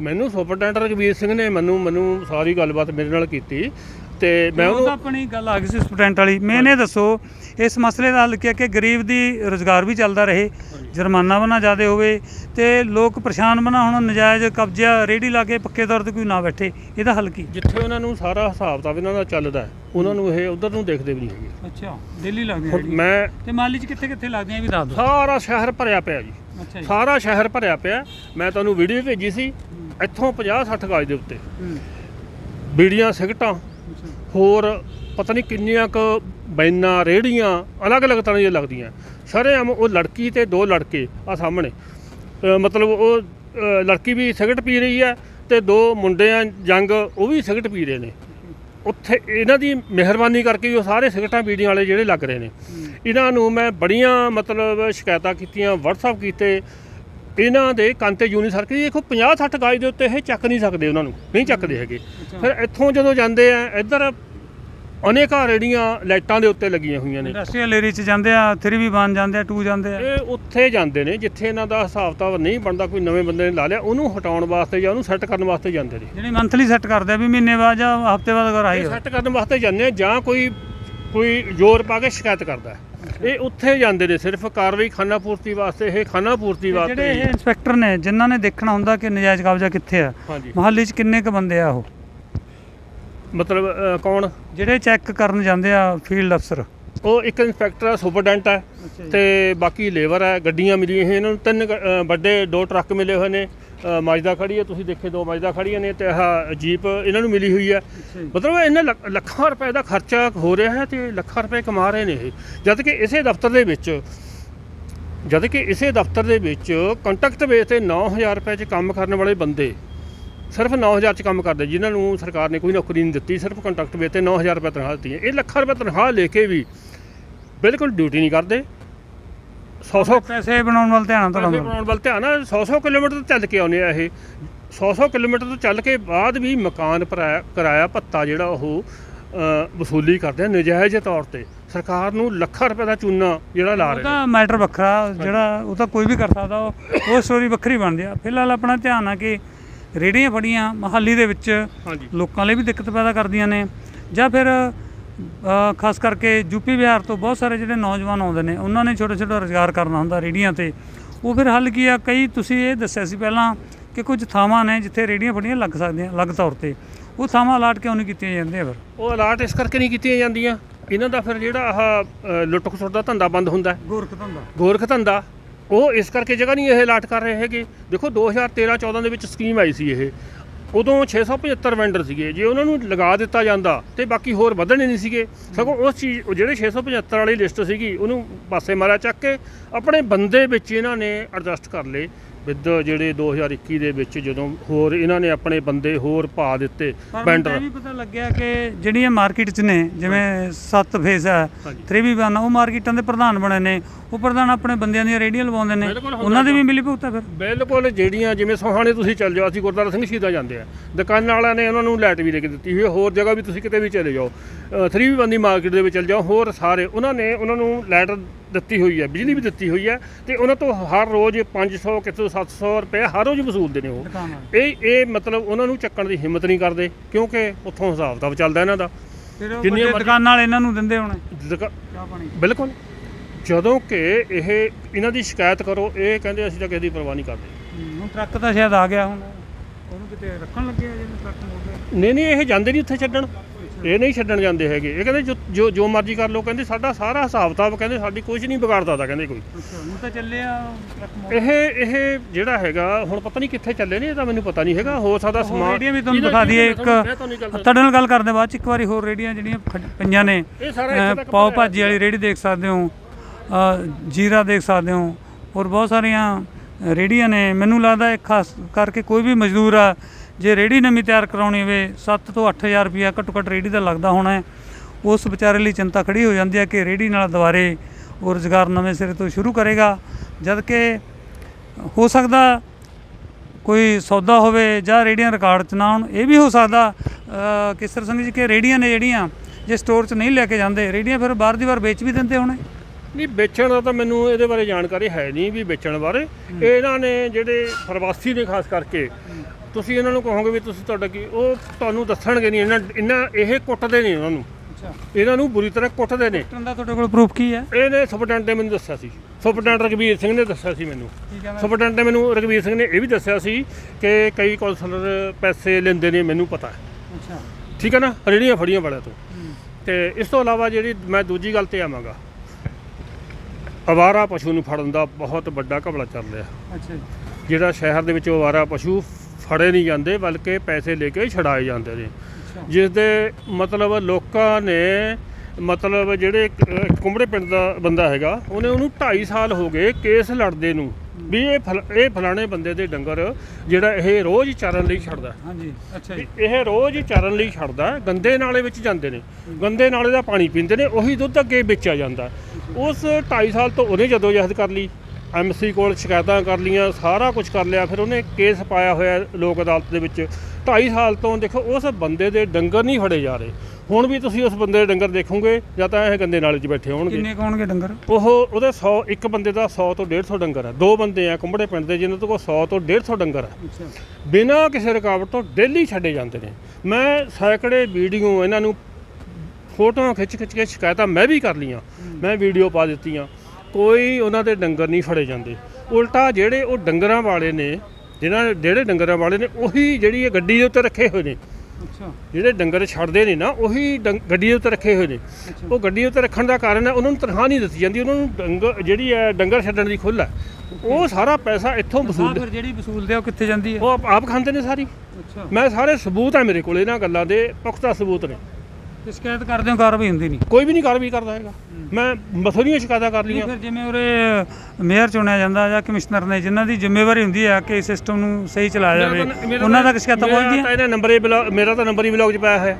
ਮੈਨੂੰ ਸੁਪਰਡੈਂਟ ਰਘਵੀਰ ਸਿੰਘ ਨੇ ਮੈਨੂੰ ਮੈਨੂੰ ਸਾਰੀ ਗੱਲਬਾਤ ਮੇਰੇ ਨਾਲ ਕੀਤੀ। ਤੇ ਮੈਂ ਉਹ ਤਾਂ ਉਹਨੂੰ ਆਪਣੀ ਗੱਲ ਆ ਗਈ ਸੀ ਸਟੂਡੈਂਟ ਵਾਲੀ। ਮੈਨੇ ਦੱਸੋ ਇਸ ਮਸਲੇ ਦਾ ਹੱਲ ਕੀ ਹੈ ਕਿ ਗਰੀਬ ਦੀ ਰੋਜ਼ਗਾਰ ਵੀ ਚੱਲਦਾ ਰਹੇ ਜੁਰਮਾਨਾ ਵੀ ਨਾ ਜ਼ਿਆਦਾ ਹੋਵੇ ਤੇ ਲੋਕ ਪਰੇਸ਼ਾਨ ਬਣਾ ਹੁਣ ਨਜਾਇਜ਼ ਕਬਜ਼ਾ ਰੇੜੀ ਲਾ ਕੇ ਪੱਕੇ ਤੌਰ ਤੇ ਕੋਈ ਨਾ ਬੈਠੇ। ਇਹਦਾ ਹੱਲ ਕੀ? ਜਿੱਥੇ ਉਹਨਾਂ ਨੂੰ ਸਾਰਾ ਹਿਸਾਬ ਤਾਂ ਇਹਨਾਂ ਦਾ ਚੱਲਦਾ ਹੈ, ਉਹਨਾਂ ਨੂੰ ਇਹ ਉਧਰ ਨੂੰ ਦੇਖਦੇ ਵੀ ਨਹੀਂ ਹੈਗੇ। ਅੱਛਾ ਦਿੱਲੀ ਲੱਗਦੀ ਹੁਣ ਮੈਂ ਤੇ ਮਾਲੀ ਚ ਕਿੱਥੇ ਕਿੱਥੇ ਲੱਗਦੀਆਂ ਇਹ ਵੀ ਦੱਸ ਦਿਓ। ਸਾਰਾ ਸ਼ਹਿਰ ਭਰਿਆ ਪਿਆ ਜੀ। ਅੱਛਾ ਜੀ। ਸਾਰਾ ਸ਼ਹਿਰ ਭਰਿਆ ਪਿਆ। ਮੈਂ ਤੁਹਾਨੂੰ ਵੀਡੀਓ ਭੇਜੀ ਸੀ ਇੱਥੋਂ 50 60 ਗਾਜ ਦੇ ਉੱਤੇ। ਹੂੰ, ਬੀੜੀਆਂ ਸਿਗਟਾਂ ਹੋਰ ਪਤਾ ਨਹੀਂ ਕਿੰਨੀਆਂ ਕ ਬੈਨਾਂ ਰੇੜੀਆਂ ਅਲੱਗ-ਅਲੱਗ ਤਰ੍ਹਾਂ ਦੀਆਂ ਲੱਗਦੀਆਂ। ਸ਼ਰੇਆਮ ਉਹ ਲੜਕੀ ਤੇ ਦੋ ਲੜਕੇ ਆ ਸਾਹਮਣੇ। ਅ, ਮਤਲਬ ਉਹ ਅ, ਲੜਕੀ ਵੀ ਸਿਗਰਟ ਪੀ ਰਹੀ ਹੈ ਤੇ ਦੋ ਮੁੰਡੇ ਆ ਜੰਗ ਉਹ ਵੀ ਸਿਗਰਟ ਪੀ ਰਹੇ ਨੇ। ਉੱਥੇ ਇਹਨਾਂ ਦੀ ਮਿਹਰਬਾਨੀ ਕਰਕੇ ਹੀ ਉਹ ਸਾਰੇ ਸਿਗਰਟਾਂ ਬੀੜੀਆਂ ਵਾਲੇ ਜਿਹੜੇ ਲੱਗ ਰਹੇ ਨੇ। ਇਹਨਾਂ ਨੂੰ ਮੈਂ ਬੜੀਆਂ ਮਤਲਬ ਸ਼ਿਕਾਇਤਾਂ ਕੀਤੀਆਂ WhatsApp ਕੀਤੇ ਇਹਨਾਂ ਦੇ ਕੰਨ ਤੇ ਯੂਨੀ ਸਰਕਲ ਦੇਖੋ 50 60 ਗਾਜ ਦੇ ਉੱਤੇ ਇਹ ਚੱਕ ਨਹੀਂ ਸਕਦੇ ਉਹਨਾਂ ਨੂੰ। ਨਹੀਂ ਚੱਕਦੇ ਹੈਗੇ। ਫਿਰ ਇੱਥੋਂ ਜਦੋਂ ਜਾਂਦੇ ਆ ਇੱਧਰ ਅਨੇਕਾਂ ਰੇੜੀਆਂ ਲਾਈਟਾਂ ਦੇ ਉੱਤੇ ਲੱਗੀਆਂ ਹੋਈਆਂ ਨੇ। ਇੰਡਸਟਰੀਅਲ ਏਰੀਆ ਚ ਜਾਂਦੇ ਆ 3 ਵੀ ਬਣ ਜਾਂਦੇ ਆ 2 ਜਾਂਦੇ ਆ। ਇਹ ਉੱਥੇ ਜਾਂਦੇ ਨੇ ਜਿੱਥੇ ਇਹਨਾਂ ਦਾ ਹਿਸਾਬ ਕਿਤਾਬ ਨਹੀਂ ਬਣਦਾ ਕੋਈ ਨਵੇਂ ਬੰਦੇ ਨੇ ਲਾ ਲਿਆ ਉਹਨੂੰ ਹਟਾਉਣ ਵਾਸਤੇ ਜਾਂ ਉਹਨੂੰ ਸੈੱਟ ਕਰਨ ਵਾਸਤੇ ਜਾਂਦੇ ਨੇ। ਜਿਹੜੀ ਮੰਥਲੀ ਸੈੱਟ ਕਰਦੇ ਆ ਵੀ ਮਹੀਨੇ ਬਾਅਦ ਜਾਂ ਹਫ਼ਤੇ ਬਾਅਦ ਹੋਵੇ। ਸੈੱਟ ਕਰਨ ਵਾਸਤੇ ਜਾਂਦੇ ਆ ਜਾਂ ਕੋਈ ਕੋਈ ਜ਼ੋਰ ਪਾ ਕੇ ਸ਼ਿਕਾਇਤ ਕਰਦਾ ਹੈ। ਇਹ ਉੱਥੇ ਜਾਂਦੇ ਨੇ ਸਿਰਫ ਕਾਰਵਾਈ ਖਾਨਾ ਪੂਰਤੀ ਵਾਸਤੇ ਇਹ ਖਾਨਾ ਪੂਰਤੀ ਜਿਹੜੇ ਵਾਸਤੇ ਇਹ ਇੰਸਪੈਕਟਰ ਨੇ ਜਿਨ੍ਹਾਂ ਨੇ ਦੇਖਣਾ ਹੁੰਦਾ ਕਿ ਨਜਾਇਜ਼ ਕਬਜ਼ਾ ਕਿੱਥੇ ਆ ਹਾਂਜੀ। ਮੁਹੱਲੇ 'ਚ ਕਿੰਨੇ ਕ ਬੰਦੇ ਆ ਉਹ? ਮਤਲਬ ਅ, ਕੌਣ? ਜਿਹੜੇ ਚੈੱਕ ਕਰਨ ਜਾਂਦੇ ਆ ਫੀਲਡ ਅਫਸਰ। ਉਹ ਇੱਕ ਇੰਸਪੈਕਟਰ ਹੈ ਸੁਪਰਡੈਂਟ ਹੈ ਤੇ ਬਾਕੀ ਲੇਬਰ ਹੈ ਗੱਡੀਆਂ ਮਿਲੀਆਂ ਹੋਈਆਂ ਇਹਨਾਂ ਨੂੰ ਤਿੰਨ ਗ- ਅ, ਵੱਡੇ ਦੋ ਟਰੱਕ ਮਿਲੇ ਹੋਏ ਨੇ। ਮਾਜਦਾ ਖੜੀ ਹੈ ਤੁਸੀਂ ਦੇਖੇ ਦੋ ਮਾਜਦਾ ਖੜੀਆਂ ਨੇ ਤੇ ਆਹ ਜੀਪ ਇਹਨਾਂ ਨੂੰ ਮਿਲੀ ਹੋਈ ਹੈ। ਮਤਲਬ ਇਹਨਾਂ ਲੱਖ- ਲੱਖਾਂ ਰੁਪਏ ਦਾ ਖਰਚਾ ਹੋ ਰਿਹਾ ਹੈ ਤੇ ਲੱਖਾਂ ਰੁਪਏ ਕਮਾ ਰਹੇ ਨੇ ਇਹ। ਜਦ ਕਿ ਇਸੇ ਦਫ਼ਤਰ ਦੇ ਵਿੱਚ ਜਦ ਕਿ ਇਸੇ ਦਫ਼ਤਰ ਦੇ ਵਿੱਚ ਕੰਟੈਕਟ ਬੇਸ ਤੇ 9000 ਰੁਪਏ 'ਚ ਕੰਮ ਕਰਨ ਵਾਲੇ ਬੰਦੇ ਸਿਰਫ 9000 'ਚ ਕੰਮ ਕਰਦੇ ਜਿਨ੍ਹਾਂ ਨੂੰ ਸਰਕਾਰ ਨੇ ਕੋਈ ਨੌਕਰੀ ਨਹੀਂ ਦਿੱਤੀ ਸਿਰਫ ਕੰਟੈਕਟ ਬੇਸ ਤੇ 9000 ਰੁਪਏ ਤਨਖਾਹ ਦਿੱਤੀ ਹੈ ਇਹ ਲੱਖਾਂ ਰੁਪਏ ਤਨਖਾਹ ਲੈ ਕੇ ਵੀ ਬਿਲਕੁਲ ਡਿਊਟੀ ਨਹੀਂ ਕਰਦੇ। 100-100 ਪੈਸੇ ਬਣਾਉਣ ਵੱਲ ਧਿਆਨ ਪੈਸੇ ਤੁਹਾਡਾ। ਬਣਾਉਣ ਵੱਲ ਧਿਆਨ ਆ 100-100 ਕਿਲੋਮੀਟਰ ਚੱਲ ਕੇ ਆਉਂਦੇ ਆ ਇਹ। 100-100 ਕਿਲੋਮੀਟਰ ਤੋਂ ਚੱਲ ਕੇ ਬਾਅਦ ਵੀ ਮਕਾਨ ਪਰਾਇਆ- ਕਿਰਾਇਆ ਭੱਤਾ ਜਿਹੜਾ ਉਹ ਅ, ਵਸੂਲੀ ਕਰਦੇ ਆ ਨਜਾਇਜ਼ ਤੌਰ ਤੇ। ਸਰਕਾਰ ਨੂੰ ਲੱਖਾਂ ਰੁਪਏ ਦਾ ਚੂਨਾ ਜਿਹੜਾ ਲਾ ਰਹੇ ਨੇ। ਉਹਦਾ ਮੈਟਰ ਵੱਖਰਾ ਜਿਹੜਾ ਉਹ ਤਾਂ ਕੋਈ ਵੀ ਕਰ ਸਕਦਾ ਉਹ ਉਹ ਸਟੋਰੀ ਵੱਖਰੀ ਬਣਦੀ ਆ। ਫਿਲਹਾਲ ਆਪਣਾ ਧਿਆਨ ਆ ਕਿ ਰੇੜੀਆਂ ਫੜੀਆਂ ਮਹਾਲੀ ਦੇ ਵਿੱਚ ਹਾਂਜੀ। ਲੋਕਾਂ ਲਈ ਵੀ ਦਿੱਕਤ ਪੈਦਾ ਕਰਦੀਆਂ ਨੇ। ਜਾਂ ਫਿਰ ਖਾਸ ਕਰਕੇ ਯੂਪੀ ਬਿਹਾਰ ਤੋਂ ਬਹੁਤ ਸਾਰੇ ਜਿਹੜੇ ਨੌਜਵਾਨ ਆਉਂਦੇ ਨੇ ਉਹਨਾਂ ਨੇ ਛੋਟੇ ਛੋਟੇ ਰੁਜ਼ਗਾਰ ਕਰਨਾ ਹੁੰਦਾ ਰੇੜੀਆਂ ਤੇ। ਉਹ ਫਿਰ ਹੱਲ ਕੀ ਆ? ਕਈ ਤੁਸੀਂ ਇਹ ਦੱਸਿਆ ਸੀ ਪਹਿਲਾਂ ਕਿ ਕੁਝ ਥਾਵਾਂ ਨੇ ਜਿੱਥੇ ਰੇੜੀਆਂ ਫੜੀਆਂ ਲੱਗ ਸਕਦੀਆਂ ਅਲੱਗ ਤੌਰ ਤੇ। ਉਹ ਥਾਵਾਂ ਅਲਾਟ ਕਿਉਂ ਨਹੀਂ ਕੀਤੀਆਂ ਜਾਂਦੀਆਂ ਫਿਰ? ਉਹ ਅਲਾਟ ਇਸ ਕਰਕੇ ਨਹੀਂ ਕੀਤੀਆਂ ਜਾਂਦੀਆਂ। ਇਹਨਾਂ ਦਾ ਫਿਰ ਜਿਹੜਾ ਆਹ ਅ, ਲੁੱਟ ਖਸੁੱਟ ਦਾ ਧੰਦਾ ਬੰਦ ਹੁੰਦਾ। ਗੋਰਖ ਧੰਦਾ। ਗੋਰਖ ਧੰਦਾ। ਉਹ ਇਸ ਕਰਕੇ ਜਗ੍ਹਾ ਨਹੀਂ ਇਹ ਅਲਾਟ ਕਰ ਰਹੇ ਹੈਗੇ। ਦੇਖੋ 2013 14 ਦੇ ਵਿੱਚ ਸਕੀਮ ਆਈ ਸੀ ਇਹ। ਉਦੋਂ 675 ਵੈਂਡਰ ਸੀਗੇ। ਜੇ ਉਹਨਾਂ ਨੂੰ ਲਗਾ ਦਿੱਤਾ ਜਾਂਦਾ ਤੇ ਬਾਕੀ ਹੋਰ ਵਧਣੇ ਨਹੀਂ ਸੀਗੇ, ਸਗੋਂ ਉਸ ਚੀਜ਼, ਉਹ ਜਿਹੜੇ 675 ਵਾਲੀ ਲਿਸਟ ਸੀਗੀ, ਉਹਨੂੰ ਪਾਸੇ ਮਾਰਿਆ ਚੱਕ ਕੇ ਆਪਣੇ ਬੰਦੇ ਵਿੱਚ ਇਹਨਾਂ ਨੇ ਐਡਜਸਟ ਕਰ ਲਏ। ਵਿਦ ਜਿਹੜੇ 2021 ਦੇ ਵਿੱਚ ਜਦੋਂ ਹੋਰ ਇਹਨਾਂ ਨੇ ਆਪਣੇ ਬੰਦੇ ਹੋਰ ਪਾ ਦਿੱਤੇ ਵੈਂਡਰ ਇਹ ਵੀ ਪਤਾ ਲੱਗਿਆ ਕਿ ਜਿਹੜੀਆਂ ਮਾਰਕੀਟ 'ਚ ਨੇ ਜਿਵੇਂ ਸੱਤ ਫੇਸ ਹੈ ਹਾਂਜੀ। 3 ਬਨ ਉਹ ਮਾਰਕੀਟਾਂ ਦੇ ਪ੍ਰਧਾਨ ਬਣੇ ਨੇ ਉਹ ਪ੍ਰਧਾਨ ਆਪਣੇ ਬੰਦਿਆਂ ਦੀਆਂ ਰੇੜੀਆਂ ਲਵਾਉਂਦੇ ਨੇ ਬਿਲਕੁਲ ਹੁੰਦਾ ਉਹਨਾਂ ਦੀ ਵੀ ਮਿਲੀ ਭੁਗਤਾ ਫਿਰ। ਬਿਲਕੁਲ ਜਿਹੜੀਆਂ ਜਿਵੇਂ ਸੋਹਾਣੇ ਤੁਸੀਂ ਚੱਲ ਜਾਓ ਅਸੀਂ ਗੁਰਦੁਆਰਾ ਸਿੰਘ ਸ਼ਹੀਦਾਂ ਜਾਂਦੇ ਆ ਦੁਕਾਨਾਂ ਵਾਲਿਆਂ ਨੇ ਉਹਨਾਂ ਨੂੰ ਲਾਈਟ ਵੀ ਦੇ ਕੇ ਦਿੱਤੀ ਹੋਈ ਹੈ ਹੋਰ ਜਗ੍ਹਾ ਵੀ ਤੁਸੀਂ ਕਿਤੇ ਵੀ ਚਲੇ ਜਾਓ 3 ਬੰਦੀ ਮਾਰਕੀਟ ਦੇ ਵਿੱਚ ਚੱਲ ਜਾਓ ਹੋਰ ਸਾਰੇ ਉਹਨਾਂ ਨੇ ਉਹਨਾਂ ਨੂੰ ਲਾਈਟ ਦਿੱਤੀ ਹੋਈ ਹੈ ਬਿਜਲੀ ਵੀ ਦਿੱਤੀ ਹੋਈ ਹੈ ਤੇ ਉਹਨਾਂ ਤੋਂ ਹਰ ਰੋਜ਼ 500 ਕਿਤੋਂ 700 ਰੁਪਏ ਹਰ ਰੋਜ਼ ਵਸੂਲਦੇ ਨੇ ਉਹ। ਇਹ ਇਹ ਮਤਲਬ ਉਹਨਾਂ ਨੂੰ ਚੱਕਣ ਦੀ ਹਿੰਮਤ ਨਹੀਂ ਕਰਦੇ ਕਿਉਂਕਿ ਉੱਥੋਂ ਹਿਸਾਬ ਕਿਤਾਬ ਚੱਲਦਾ ਇਹਨਾਂ ਦਾ। ਜਿੰਨੀਆਂ ਦੁਕਾਨਾਂ ਵਾਲੇ ਇਹਨਾਂ ਨੂੰ ਦਿੰਦੇ ਹੋਣੇ। ਬਿਲਕੁਲ। ਜਦੋਂ ਕਿ ਇਹ ਇਹਨਾਂ ਦੀ ਸ਼ਿਕਾਇਤ ਕਰੋ ਇਹ ਕਹਿੰਦੇ ਅਸੀਂ ਤਾਂ ਕਿਸੇ ਦੀ ਪਰਵਾਹ ਨਹੀਂ ਕਰਦੇ। ਹੁਣ ਟਰੱਕ ਤਾਂ ਸ਼ਾਇਦ ਆ ਗਿਆ ਹੁਣ। ਉਹਨੂੰ ਕਿਤੇ ਰੱਖਣ ਲੱਗੇ ਆ ਜਿਹਨੇ ਟਰੱਕ ਮੋੜ ਨਹੀਂ ਨਹੀਂ ਇਹ ਜਾਂਦੇ ਨਹੀਂ ਉੱਥੇ ਛੱਡਣ। ਇਹ ਨਹੀਂ ਛੱਡਣ ਜਾਂਦੇ ਹੈਗੇ। ਇਹ ਕਹਿੰਦੇ ਜੋ- ਜੋ ਮਰਜ਼ੀ ਕਰ ਲਓ ਕਹਿੰਦੇ ਸਾਡਾ ਸਾਰਾ ਹਿਸਾਬ ਕਿਤਾਬ ਕਹਿੰਦੇ ਸਾਡੀ ਕੁਝ ਨਹੀਂ ਵਿਗਾੜਦਾ ਤਾਂ ਕਹਿੰਦੇ ਕੋਈ। ਹੁਣ ਤਾਂ ਚੱਲੇ ਆ ਇਹ ਇਹ ਜਿਹੜਾ ਹੈਗਾ ਹੁਣ ਪਤਾ ਨਹੀਂ ਕਿੱਥੇ ਚੱਲੇ ਨੇ ਇਹ ਤਾਂ ਮੈਨੂੰ ਪਤਾ ਨਹੀਂ ਹੈਗਾ। ਹੋ ਸਕਦਾ ਸਮਾਨ ਰੇੜੀਆਂ ਵੀ ਤੁਹਾਨੂੰ ਦਿਖਾ ਦਈਏ ਇੱਕ ਤੁਹਾਡੇ ਨਾਲ ਗੱਲ ਕਰਦੇ ਬਾਅਦ ਚ ਇੱਕ ਵਾਰੀ ਹੋਰ ਰੇੜੀਆਂ ਜਿਹੜੀਆਂ ਪਈਆਂ ਨੇ ਇਹ ਭਰਿਆ ਭਾਜੀ ਵਾਲੀ ਰੇੜੀ ਦੇਖ ਸਕਦੇ ਹੋ ਜੀਰਾ ਦੇਖ ਸਕਦੇ ਹੋ ਔਰ ਬਹੁਤ ਸਾਰੀਆਂ ਰੇੜੀਆਂ ਨੇ। ਮੈਨੂੰ ਲੱਗਦਾ ਇੱਕ ਖਾਸ ਕਰਕੇ ਕੋਈ ਵੀ ਮਜ਼ਦੂਰ ਆ ਜੇ ਰੇੜੀ ਨਵੀਂ ਤਿਆਰ ਕਰਾਉਣੀ ਹੋਵੇ 7 ਤੋਂ 8000 ਰੁਪਇਆ ਘੱਟੋ ਘੱਟ ਰੇੜੀ ਦਾ ਲੱਗਦਾ ਹੋਣਾ ਹੈ। ਉਸ ਵਿਚਾਰੇ ਲਈ ਚਿੰਤਾ ਖੜੀ ਹੋ ਜਾਂਦੀ ਹੈ ਕਿ ਰੇੜੀ ਨਾਲ ਦੁਬਾਰੇ ਉਹ ਰੁਜ਼ਗਾਰ ਨਵੇਂ ਸਿਰੇ ਤੋਂ ਸ਼ੁਰੂ ਕਰੇਗਾ। ਜਦ ਕਿ ਹੋ ਸਕਦਾ ਕੋਈ ਸੌਦਾ ਹੋਵੇ ਜਾਂ ਰੇੜੀਆਂ ਰਿਕਾਰਡ 'ਚ ਨਾ ਹੋਣ ਇਹ ਵੀ ਹੋ ਸਕਦਾ ਕਿਸਰ ਸਿੰਘ ਜੀ ਕਿ ਰੇੜੀਆਂ ਨੇ ਜਿਹੜੀਆਂ ਜੇ ਸਟੋਰ 'ਚ ਨਹੀਂ ਲੈ ਕੇ ਜਾਂਦੇ ਰੇੜੀਆਂ ਫਿਰ ਬਾਹਰ ਦੀ ਵਾਰ ਵੇਚ ਵੀ ਦਿੰਦੇ ਹੋਣੇ? ਨਹੀਂ ਵੇਚਣ ਦਾ ਤਾਂ ਮੈਨੂੰ ਇਹਦੇ ਬਾਰੇ ਜਾਣਕਾਰੀ ਹੈ ਨਹੀਂ ਵੀ ਵੇਚਣ ਬਾਰੇ। ਇਹਨਾਂ ਨੇ ਜਿਹੜੇ ਪ੍ਰਵਾਸੀ ਨੇ ਖਾਸ ਕਰਕੇ ਤੁਸੀਂ ਇਹਨਾਂ ਨੂੰ ਕਹੋਗੇ ਵੀ ਤੁਸੀਂ ਤੁਹਾਡਾ ਕੀ ਉਹ ਤੁਹਾਨੂੰ ਦੱਸਣਗੇ ਨਹੀਂ ਇਹਨਾਂ ਇਹਨਾਂ ਇਹ ਕੁੱਟਦੇ ਨੇ ਉਹਨਾਂ ਨੂੰ। ਅੱਛਾ। ਇਹਨਾਂ ਨੂੰ ਬੁਰੀ ਤਰ੍ਹਾਂ ਕੁੱਟਦੇ ਨੇ। ਦਾ ਤੁਹਾਡੇ ਕੋਲ ਪ੍ਰੂਫ ਕੀ ਹੈ? ਇਹਨੇ ਸੁਪਰਡੈਂਟ ਨੇ ਮੈਨੂੰ ਦੱਸਿਆ ਸੀ। ਸੁਪਰਡੈਂਟ ਰਘਵੀਰ ਸਿੰਘ ਨੇ ਦੱਸਿਆ ਸੀ ਮੈਨੂੰ। ਸੁਪਰਡੈਂਟ ਨੇ ਮੈਨੂੰ ਰਘਵੀਰ ਸਿੰਘ ਨੇ ਇਹ ਵੀ ਦੱਸਿਆ ਸੀ ਕਿ ਕਈ ਕੌਂਸਲਰ ਪੈਸੇ ਲੈਂਦੇ ਨੇ ਮੈਨੂੰ ਪਤਾ ਹੈ। ਅੱਛਾ। ਠੀਕ ਹੈ ਨਾ? ਰੇੜੀਆਂ ਫੜੀਆਂ ਵਾਲਿਆਂ ਤੋਂ। ਤੇ ਇਸ ਤੋਂ ਇਲਾਵਾ ਜਿਹੜੀ ਮੈਂ ਦੂਜੀ ਗੱਲ ਤੇ ਆਵਾਂਗਾ। ਅਵਾਰਾ ਪਸ਼ੂ ਨੂੰ ਫੜਨ ਦਾ ਬਹੁਤ ਵੱਡਾ ਘਪਲਾ ਚੱਲ ਰਿਹਾ। ਅੱਛਾ ਜਿਹੜਾ ਸ਼ਹਿਰ ਦੇ ਵਿੱਚ ਅਵਾਰਾ ਪਸ਼ੂ ਫੜੇ ਨਹੀਂ ਜਾਂਦੇ ਬਲਕਿ ਪੈਸੇ ਲੈ ਕੇ ਛਡਾਏ ਜਾਂਦੇ ਨੇ। ਜਿਸ ਦੇ ਮਤਲਬ ਲੋਕਾਂ ਨੇ ਮਤਲਬ ਜਿਹੜੇ ਕੁੰਬੜੇ ਪਿੰਡ ਦਾ ਬੰਦਾ ਹੈਗਾ ਉਹਨੇ ਉਹਨੂੰ 2.5 ਸਾਲ ਹੋ ਗਏ ਕੇਸ ਲੜਦੇ ਨੂੰ ਵੀ ਇਹ ਇਹ ਫਲਾਣੇ ਬੰਦੇ ਦੇ ਡੰਗਰ ਜਿਹੜਾ ਇਹ ਰੋਜ਼ ਚਰਨ ਲਈ ਛੱਡਦਾ। ਹਾਂਜੀ ਅੱਛਾ ਵੀ ਇਹ ਰੋਜ਼ ਚਰਨ ਲਈ ਛੱਡਦਾ ਗੰਦੇ ਨਾਲੇ ਵਿੱਚ ਜਾਂਦੇ ਨੇ। ਗੰਦੇ ਨਾਲੇ ਦਾ ਪਾਣੀ ਪੀਂਦੇ ਨੇ ਉਹੀ ਦੁੱਧ ਅੱਗੇ ਵੇਚਿਆ ਜਾਂਦਾ। ਉਸ 2.5 ਸਾਲ ਤੋਂ ਉਹਨੇ ਜਦੋਂ ਜਹਦ ਕਰ ਲਈ। ਐਮਸੀ ਕੋਲ ਸ਼ਿਕਾਇਤਾਂ ਕਰ ਲੀਆਂ ਸਾਰਾ ਕੁਝ ਕਰ ਲਿਆ ਫਿਰ ਉਹਨੇ ਕੇਸ ਪਾਇਆ ਹੋਇਆ ਲੋਕ ਅਦਾਲਤ ਦੇ ਵਿੱਚ। 2.5 ਸਾਲ ਤੋਂ ਦੇਖੋ ਉਸ ਬੰਦੇ ਦੇ ਡੰਗਰ ਨਹੀਂ ਫੜੇ ਜਾ ਰਹੇ। ਹੁਣ ਵੀ ਤੁਸੀਂ ਉਸ ਬੰਦੇ ਦੇ ਡੰਗਰ ਦੇਖੋਗੇ ਜਾਂ ਤਾਂ ਇਹ ਗੰਦੇ ਨਾਲੇ 'ਚ ਬੈਠੇ ਹੋਣਗੇ। ਕਿੰਨੇ ਕੌਣਗੇ ਡੰਗਰ? ਉਹ ਉਹਦੇ 100 ਇੱਕ ਬੰਦੇ ਦਾ 100 ਤੋਂ 150 ਡੰਗਰ ਹੈ। ਦੋ ਬੰਦੇ ਆ ਕੁੰਬੜੇ ਪਿੰਡ ਦੇ ਜਿਨ੍ਹਾਂ ਤੋਂ ਕੋਲ 100 ਤੋਂ 150 ਡੰਗਰ ਹੈ। ਬਿਨਾਂ ਕਿਸੇ ਰੁਕਾਵਟ ਤੋਂ ਡੇਲੀ ਛੱਡੇ ਜਾਂਦੇ ਨੇ। ਮੈਂ ਸੈਂਕੜੇ ਵੀਡੀਓ ਇਹਨਾਂ ਨੂੰ ਫੋਟੋਆਂ ਖਿੱਚ ਖਿੱਚ ਕੇ ਸ਼ਿਕਾਇਤਾਂ ਮੈਂ ਵੀ ਕਰ ਲੀਆਂ ਮੈਂ ਵੀਡੀਓ ਪਾ ਦਿੱਤੀਆਂ। ਕੋਈ ਉਹਨਾਂ ਦੇ ਡੰਗਰ ਨਹੀਂ ਫੜੇ ਜਾਂਦੇ। ਉਲਟਾ ਜਿਹੜੇ ਉਹ ਡੰਗਰਾਂ ਵਾਲੇ ਨੇ ਜਿਨ੍ਹਾਂ ਜਿਹੜੇ ਡੰਗਰਾਂ ਵਾਲੇ ਨੇ ਉਹੀ ਜਿਹੜੀ ਇਹ ਗੱਡੀ ਦੇ ਉੱਤੇ ਰੱਖੇ ਹੋਏ ਨੇ। ਅੱਛਾ। ਜਿਹੜੇ ਡੰਗਰ ਛੱਡਦੇ ਨੇ ਨਾ ਉਹੀ ਗੱਡੀ ਦੇ ਉੱਤੇ ਰੱਖੇ ਹੋਏ ਨੇ। ਉਹ ਗੱਡੀ ਦੇ ਉੱਤੇ ਰੱਖਣ ਦਾ ਕਾਰਨ ਹੈ ਉਹਨਾਂ ਨੂੰ ਤਨਖਾਹ ਨਹੀਂ ਦਿੱਤੀ ਜਾਂਦੀ ਉਹਨਾਂ ਨੂੰ ਡੰਗਰ ਜਿਹੜੀ ਹੈ ਡੰਗਰ ਛੱਡਣ ਦੀ ਖੁੱਲ੍ਹ ਹੈ। ਉਹ ਸਾਰਾ ਪੈਸਾ ਇੱਥੋਂ ਵਸੂਲ ਫਿਰ ਜਿਹੜੀ ਵਸੂਲਦੇ ਆ ਉਹ ਕਿੱਥੇ ਜਾਂਦੀ ਹੈ? ਉਹ ਆਪ- ਖਾਂਦੇ ਨੇ ਸਾਰੀ। ਅੱਛਾ। ਮੈਂ ਸਾਰੇ ਸਬੂਤ ਹੈ ਮੇਰੇ ਕੋਲ ਇਹਨਾਂ ਗੱਲਾਂ ਦੇ ਪੁਖਤਾ ਸਬੂਤ ਨੇ। ਤੇ ਸ਼ਿਕਾਇਤ ਕਰਦੇ ਹੋ ਕਾਰਵਾਈ ਹੁੰਦੀ ਨਹੀਂ। ਕੋਈ ਵੀ ਨਹੀਂ ਕਾਰਵਾਈ ਕਰਦਾ ਹੈਗਾ। ਮੈਂ ਬਥੇਰੀਆਂ ਸ਼ਿਕਾਇਤਾਂ ਕਰ ਲਈਆਂ। ਫਿਰ ਜਿਵੇਂ ਉਰੇ ਮੇਅਰ ਚੁਣਿਆ ਜਾਂਦਾ ਜਾਂ ਕਮਿਸ਼ਨਰ ਨੇ ਜਿਨ੍ਹਾਂ ਦੀ ਜ਼ਿੰਮੇਵਾਰੀ ਹੁੰਦੀ ਹੈ ਕਿ ਸਿਸਟਮ ਨੂੰ ਸਹੀ ਚਲਾਇਆ ਜਾਵੇ ਉਹਨਾਂ ਤੱਕ ਸ਼ਿਕਾਇਤਾਂ ਮੇਰਾ ਪਹੁੰਚਦੀਆਂ? ਤਾਂ ਇਹਦਾ ਨੰਬਰ ਹੀ ਬਲੌਗ ਮੇਰਾ ਤਾਂ ਨੰਬਰ ਹੀ ਬਲੌਗ 'ਚ ਪਾਇਆ ਹੋਇਆ।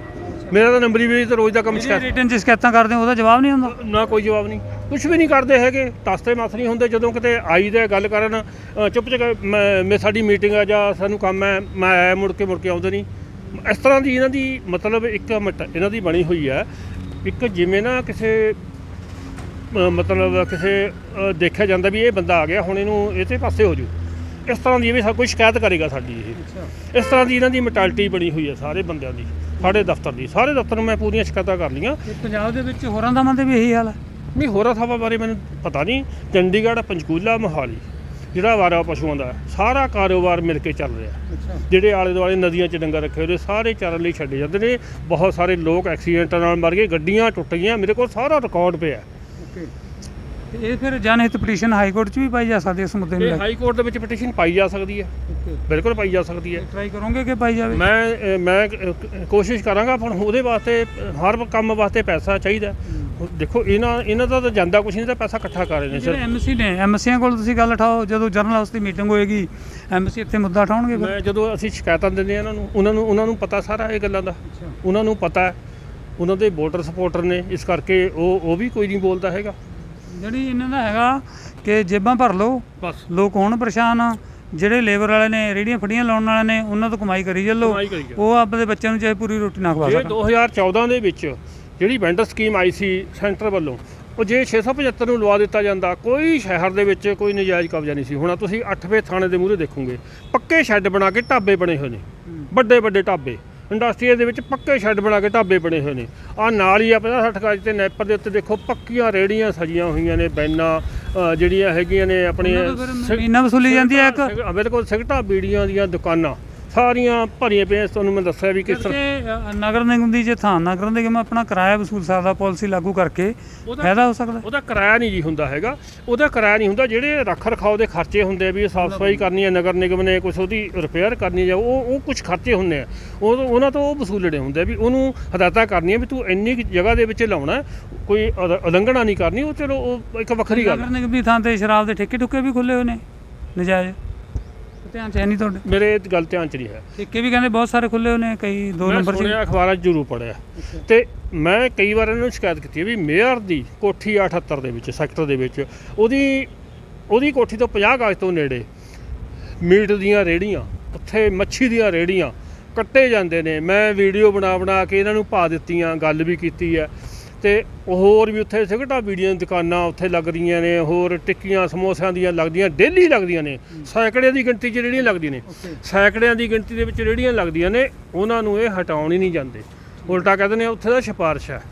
ਮੇਰਾ ਤਾਂ ਨੰਬਰ ਹੀ ਵੀ ਤਾਂ ਰੋਜ਼ ਦਾ ਕੰਮ ਸ਼ਿਕਾਇਤ ਰਿਟਨ ਚ ਸ਼ਿਕਾਇਤਾਂ ਕਰਦੇ ਉਹਦਾ ਜਵਾਬ ਨਹੀਂ ਹੁੰਦਾ? ਨਾ ਕੋਈ ਜਵਾਬ ਨਹੀਂ। ਕੁਝ ਵੀ ਨਹੀਂ ਕਰਦੇ ਹੈਗੇ। ਤਸਤੇ ਮਸ ਨਹੀਂ ਹੁੰਦੇ। ਜਦੋਂ ਕਿਤੇ ਆਈ ਦੇ ਗੱਲ ਕਰਨ ਚੁੱਪ ਚੁੱਪ ਮੈਂ ਸਾਡੀ ਮੀਟਿੰਗ ਆ ਜਾਂ ਸਾਨੂੰ ਕੰਮ ਹੈ ਮੈਂ ਆਇਆ ਮੁੜ ਕੇ ਮੁੜ ਕੇ ਆਉਂਦੇ ਨਹੀਂ। ਇਸ ਤਰ੍ਹਾਂ ਦੀ ਇਹਨਾਂ ਦੀ ਮਤਲਬ ਇੱਕ ਮਟ- ਇਹਨਾਂ ਦੀ ਬਣੀ ਹੋਈ ਹੈ। ਇੱਕ ਜਿਵੇਂ ਨਾ ਕਿਸੇ ਮਤਲਬ ਕਿਸੇ ਦੇਖਿਆ ਜਾਂਦਾ ਵੀ ਇਹ ਬੰਦਾ ਆ ਗਿਆ ਹੁਣ ਇਹਨੂੰ ਇਹ ਤੇ ਪਾਸੇ ਹੋ ਜੂ। ਇਸ ਤਰ੍ਹਾਂ ਦੀ ਵੀ ਸਾ ਕੋਈ ਸ਼ਿਕਾਇਤ ਕਰੇਗਾ ਸਾਡੀ ਇਹ। ਇਸ ਤਰ੍ਹਾਂ ਦੀ ਇਹਨਾਂ ਦੀ ਮੈਂਟੈਲਿਟੀ ਬਣੀ ਹੋਈ ਹੈ ਸਾਰੇ ਬੰਦਿਆਂ ਦੀ ਸਾਡੇ ਦਫ਼ਤਰ ਦੀ। ਸਾਰੇ ਦਫ਼ਤਰ ਨੂੰ ਮੈਂ ਪੂਰੀਆਂ ਸ਼ਿਕਾਇਤਾਂ ਕਰ ਲਈਆਂ। ਤੇ ਪੰਜਾਬ ਦੇ ਵਿੱਚ ਹੋਰਾਂ ਦਾ ਦੇ ਵੀ ਇਹੀ ਹਾਲ ਹੈ? ਨਹੀਂ ਹੋਰਾਂ ਥਾਵਾਂ ਬਾਰੇ ਮੈਨੂੰ ਪਤਾ ਨਹੀਂ। ਚੰਡੀਗੜ੍ਹ ਪੰਚਕੂਲਾ ਮੋਹਾਲੀ। ਜਿਹੜਾ ਵਾਰਾ ਪਸ਼ੂਆਂ ਦਾ ਸਾਰਾ ਕਾਰੋਬਾਰ ਮਿਲ ਕੇ ਚੱਲ ਰਿਹਾ। ਜਿਹੜੇ ਆਲੇ ਦੁਆਲੇ ਨਦੀਆਂ 'ਚ ਡੰਗਰ ਰੱਖੇ ਹੋਏ ਸਾਰੇ ਚਾਰਨ ਲਈ ਛੱਡੇ ਜਾਂਦੇ ਨੇ। ਬਹੁਤ ਸਾਰੇ ਲੋਕ ਐਕਸੀਡੈਂਟਾਂ ਨਾਲ ਮਰ ਗਏ ਗੱਡੀਆਂ ਟੁੱਟ ਗਈਆਂ ਮੇਰੇ ਕੋਲ ਸਾਰਾ ਰਿਕਾਰਡ ਪਿਆ। ਇਹ ਫਿਰ ਜਨਹਿਤ ਪਟੀਸ਼ਨ ਹਾਈ ਕੋਰਟ ਚ ਵੀ ਪਾਈ ਜਾ ਸਕਦੀ ਹੈ ਇਸ ਮੁੱਦੇ ਨੂੰ ਇਹ ਲੈ ਹਾਈ ਕੋਰਟ ਦੇ ਵਿੱਚ ਪਟੀਸ਼ਨ ਪਾਈ ਜਾ ਸਕਦੀ ਹੈ। ਬਿਲਕੁਲ ਪਾਈ ਜਾ ਸਕਦੀ ਹੈ। ਟਰਾਈ ਕਰੋਗੇ ਕਿ ਪਾਈ ਜਾਵੇ? ਮੈਂ ਅ, ਮੈਂ ਅ, ਕ- ਕੋਸ਼ਿਸ਼ ਕਰਾਂਗਾ ਪਰ ਉਹਦੇ ਵਾਸਤੇ ਅ, ਹਰ ਕੰਮ ਵਾਸਤੇ ਪੈਸਾ ਚਾਹੀਦਾ ਹੁਣ ਦੇਖੋ ਇਹਨਾਂ ਇਹਨਾਂ ਦਾ ਤਾਂ ਜਾਂਦਾ ਕੁਛ ਨਹੀਂ ਤਾਂ ਪੈਸਾ ਇਕੱਠਾ ਕਰ ਰਹੇ ਨੇ ਜਿਹੜੇ ਸਿਰ। ਐਮਸੀ ਨੇ ਐਮਸੀਆਂ ਕੋਲ ਤੁਸੀਂ ਗੱਲ ਉਠਾਓ ਜਦੋਂ ਜਰਨਲ ਹਾਊਸ ਦੀ ਮੀਟਿੰਗ ਹੋਏਗੀ ਐਮਸੀ ਇੱਥੇ ਮੁੱਦਾ ਉਠਾਉਣਗੇ ਫਿਰ? ਮੈਂ ਜਦੋਂ ਅਸੀਂ ਸ਼ਿਕਾਇਤਾਂ ਦਿੰਦੇ ਹਾਂ ਇਹਨਾਂ ਨੂੰ ਉਹਨਾਂ ਨੂੰ ਉਹਨਾਂ ਨੂੰ ਪਤਾ ਸਾਰਾ ਇਹ ਗੱਲਾਂ ਦਾ। ਉਹਨਾਂ ਨੂੰ ਪਤਾ ਹੈ। ਉਹਨਾਂ ਦੇ ਵੋਟਰ ਸਪੋਰਟਰ ਨੇ ਇਸ ਕਰਕੇ ਉਹ ਉਹ ਵੀ ਕੋਈ ਨਹੀਂ ਬੋਲਦਾ ਹੈਗਾ। ਜਿਹੜੀ ਇਹਨਾਂ ਦਾ ਹੈਗਾ ਕਿ ਜੇਬਾਂ ਭਰ ਲਓ ਬਸ। ਲੋਕ ਹੋਣ ਪਰੇਸ਼ਾਨ ਜਿਹੜੇ ਲੇਬਰ ਵਾਲੇ ਨੇ ਰੇੜੀਆਂ ਫੜੀਆਂ ਲਾਉਣ ਵਾਲੇ ਨੇ ਉਹਨਾਂ ਤੋਂ ਕਮਾਈ ਕਰੀ ਚੱਲੋ। ਕਮਾਈ ਕਰੀ ਜਾਓ। ਉਹ ਆਪਣੇ ਬੱਚਿਆਂ ਨੂੰ ਚਾਹੇ ਪੂਰੀ ਰੋਟੀ ਨਾ ਖਵਾ ਜੇ ਸਕਣ। 2014 ਦੇ ਵਿੱਚ ਜਿਹੜੀ ਵੈਂਡਰ ਸਕੀਮ ਆਈ ਸੀ ਸੈਂਟਰ ਵੱਲੋਂ ਉਹ ਜੇ 675 ਨੂੰ ਲਵਾ ਦਿੱਤਾ ਜਾਂਦਾ ਕੋਈ ਸ਼ਹਿਰ ਦੇ ਵਿੱਚ ਕੋਈ ਨਜਾਇਜ਼ ਕਬਜ਼ਾ ਨਹੀਂ ਸੀ। ਹੁਣ ਤੁਸੀਂ 8ਵੇਂ ਥਾਣੇ ਦੇ ਮੂਹਰੇ ਦੇਖੋਗੇ ਪੱਕੇ ਸ਼ੈੱਡ ਬਣਾ ਕੇ ਢਾਬੇ ਬਣੇ ਹੋਏ ਨੇ ਵੱਡੇ ਵੱਡੇ ਢਾਬੇ। ਇੰਡਸਟਰੀ ਦੇ ਵਿੱਚ ਪੱਕੇ ਸ਼ੈੱਡ ਬਣਾ ਕੇ ਢਾਬੇ ਬਣੇ ਹੋਏ ਨੇ। ਆ ਨਾਲ ਹੀ ਆ 50 60 ਗਜ ਤੇ ਨੈਪਰ ਦੇ ਉੱਤੇ ਦੇਖੋ ਪੱਕੀਆਂ ਰੇੜੀਆਂ ਸਜੀਆਂ ਹੋਈਆਂ ਨੇ ਬੈਨਾਂ ਜਿਹੜੀਆਂ ਹੈਗੀਆਂ ਨੇ ਆਪਣੀਆਂ ਮਹੀਨਾ ਵਸੂਲੀ ਜਾਂਦੀ ਹੈ ਇੱਕ? ਬਿਲਕੁਲ ਸਿਗਟਾਂ ਬੀੜੀਆਂ ਦੀਆਂ ਦੁਕਾਨਾਂ। ਸਾਰੀਆਂ ਭਰੀਆਂ ਪਈਆਂ ਤੁਹਾਨੂੰ ਮੈਂ ਦੱਸਿਆ ਵੀ ਕਿਸ ਤਰ੍ਹਾਂ ਨਗਰ ਨਿਗਮ ਦੀ ਜੇ ਥਾਂ ਨਗਰ ਨਿਗਮ ਆਪਣਾ ਕਿਰਾਇਆ ਵਸੂਲ ਸਕਦਾ ਪਾਲਿਸੀ ਲਾਗੂ ਕਰਕੇ। ਫਾਇਦਾ ਹੋ ਸਕਦਾ। ਉਹਦਾ ਕਿਰਾਇਆ ਨਹੀਂ ਜੀ ਹੁੰਦਾ ਹੈਗਾ। ਉਹਦਾ ਕਿਰਾਇਆ ਨਹੀਂ ਹੁੰਦਾ ਜਿਹੜੇ ਰੱਖ ਰਖਾਓ ਦੇ ਖਰਚੇ ਹੁੰਦੇ ਆ ਵੀ ਸਾਫ਼ ਸਫ਼ਾਈ ਕਰਨੀ ਹੈ ਨਗਰ ਨਿਗਮ ਨੇ ਕੁਝ ਉਹਦੀ ਰਿਪੇਅਰ ਕਰਨੀ ਜਾਂ ਉਹ ਉਹ ਕੁਝ ਖਰਚੇ ਹੁੰਦੇ ਆ। ਉਹ ਉਹਨਾਂ ਤੋਂ ਉਹ ਵਸੂਲਣੇ ਹੁੰਦੇ ਵੀ ਉਹਨੂੰ ਹਦਾਇਤਾਂ ਕਰਨੀਆਂ ਵੀ ਤੂੰ ਇੰਨੀ ਜਗ੍ਹਾ ਦੇ ਵਿੱਚ ਲਾਉਣਾ ਕੋਈ ਉਲ- ਉਲੰਘਣਾ ਨਹੀਂ ਕਰਨੀ ਉਹ ਚਲੋ ਉਹ ਇੱਕ ਵੱਖਰੀ ਗੱਲ ਨਗਰ। ਨਿਗਮ ਦੀ ਥਾਂ ਤੇ ਸ਼ਰਾਬ ਦੇ ਠੇਕੇ ਠੁੱਕੇ ਵੀ ਖੁੱਲੇ ਹੋਏ ਨੇ ਨਜਾਇਜ਼। ਧਿਆਨ ਚ ਹੈ ਨਹੀਂ ਤੁਹਾਡੇ? ਮੇਰੇ ਇਹ ਗੱਲ ਧਿਆਨ ਚ ਨਹੀਂ ਹੈ। ਠੇਕੇ ਵੀ ਕਹਿੰਦੇ ਬਹੁਤ ਸਾਰੇ ਖੁੱਲੇ ਨੇ ਕਈ ਦੋ ਮੈਂ ਨੰਬਰ ਚ। ਸੁਣਿਆ ਅਖਬਾਰਾਂ 'ਚ ਜ਼ਰੂਰ ਪੜਿਆ ਤੇ ਮੈਂ ਕਈ ਵਾਰ ਇਹਨਾਂ ਨੂੰ ਸ਼ਿਕਾਇਤ ਕੀਤੀ ਹੈ ਵੀ ਮੇਅਰ ਦੀ ਕੋਠੀ 78 ਦੇ ਵਿੱਚ ਸੈਕਟਰ ਦੇ ਵਿੱਚ ਉਹਦੀ ਉਹਦੀ ਕੋਠੀ ਤੋਂ 50 ਗਜ ਤੋਂ ਨੇੜੇ ਮੀਟ ਦੀਆਂ ਰੇੜੀਆਂ ਉੱਥੇ ਮੱਛੀ ਦੀਆਂ ਰੇੜੀਆਂ ਕੱਟੇ ਜਾਂਦੇ ਨੇ। ਮੈਂ ਵੀਡੀਓ ਬਣਾ ਬਣਾ ਕੇ ਇਹਨਾਂ ਨੂੰ ਪਾ ਦਿੱਤੀਆਂ ਗੱਲ ਵੀ ਕੀਤੀ ਹੈ। ਤੇ ਹੋਰ ਵੀ ਉੱਥੇ ਸਿਗਰਟਾਂ ਬੀੜੀਆਂ ਦੀਆਂ ਦੁਕਾਨਾਂ ਉੱਥੇ ਲੱਗ ਰਹੀਆਂ ਨੇ ਹੋਰ ਟਿੱਕੀਆਂ ਸਮੋਸਿਆਂ ਦੀਆਂ ਲੱਗਦੀਆਂ ਡੇਲੀ ਲੱਗਦੀਆਂ ਨੇ। ਸੈਂਕੜਿਆਂ ਦੀ ਗਿਣਤੀ 'ਚ ਰੇੜੀਆਂ ਲੱਗਦੀਆਂ ਨੇ। ਸੈਂਕੜਿਆਂ ਦੀ ਗਿਣਤੀ ਦੇ ਵਿੱਚ ਰੇੜੀਆਂ ਲੱਗਦੀਆਂ ਨੇ ਉਹਨਾਂ ਨੂੰ ਇਹ ਹਟਾਉਣ ਹੀ ਨਹੀਂ ਜਾਂਦੇ। ਉਲਟਾ ਕਹਿੰਦੇ ਨੇ ਉੱਥੇ ਦਾ ਸਿਫਾਰਿਸ਼ ਹੈ।